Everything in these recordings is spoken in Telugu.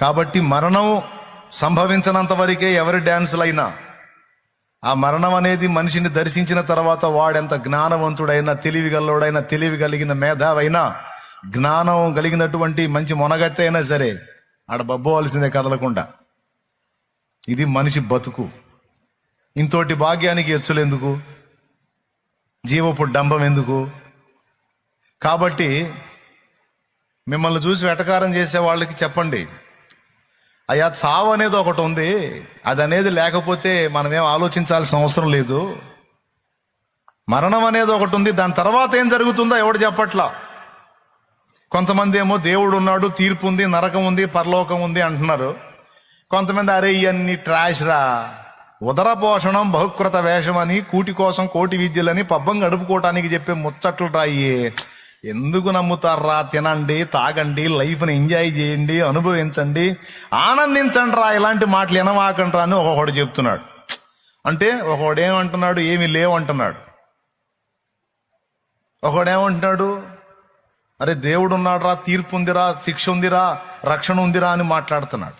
కాబట్టి మరణం సంభవించినంత వరకే ఎవరి డ్యాన్సులైనా ఆ మరణం అనేది మనిషిని దర్శించిన తర్వాత వాడెంత జ్ఞానవంతుడైనా తెలివి గల్లోడైనా తెలివి కలిగిన మేధావైనా జ్ఞానం కలిగినటువంటి మంచి మొనగత్తె అయినా సరే ఆడ బబ్బోవలసిందే కదలకుండా. ఇది మనిషి బతుకు. ఇంతోటి భాగ్యానికి ఎచ్చులెందుకు? జీవపు డంబం ఎందుకు? కాబట్టి మిమ్మల్ని చూసి వెటకారం చేసే వాళ్ళకి చెప్పండి. అయ్యా చావు అనేది ఒకటి ఉంది. అది అనేది లేకపోతే మనమేం ఆలోచించాల్సిన అవసరం లేదు. మరణం అనేది ఒకటి ఉంది. దాని తర్వాత ఏం జరుగుతుందో ఎవడు చెప్పట్లా? కొంతమంది ఏమో దేవుడు ఉన్నాడు తీర్పు ఉంది నరకం ఉంది పరలోకం ఉంది అంటున్నారు. కొంతమంది అరే ఇవన్నీ ట్రాష్ రా. ఉదర పోషణం బహుకృత వేషం అని కూటి కోసం కోటి విద్యలని పబ్బం గడుపుకోవటానికి చెప్పే ముచ్చట్లు రాయే ఎందుకు నమ్ముతారా తినండి తాగండి లైఫ్ని ఎంజాయ్ చేయండి అనుభవించండి ఆనందించండి రా ఇలాంటి మాటలు వినమాకండి రా అని ఒకడు చెప్తున్నాడు. అంటే ఒకడు ఏమంటున్నాడు ఏమి లేవంటున్నాడు. ఒకడేమంటున్నాడు? అరే దేవుడు ఉన్నాడురా తీర్పు ఉందిరా శిక్ష ఉందిరా రక్షణ ఉందిరా అని మాట్లాడుతున్నాడు.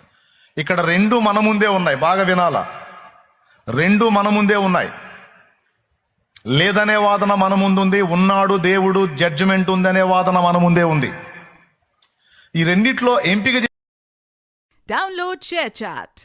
ఇక్కడ రెండు మన ముందే ఉన్నాయి. బాగా వినాలా? రెండు మన ముందే ఉన్నాయి. లేదనే వాదన మన ముందుంది ఉన్నాడు దేవుడు జడ్జిమెంట్ ఉందనే వాదన మన ముందే ఉంది. ఈ రెండిట్లో ఎంపిక చే- Download చాట్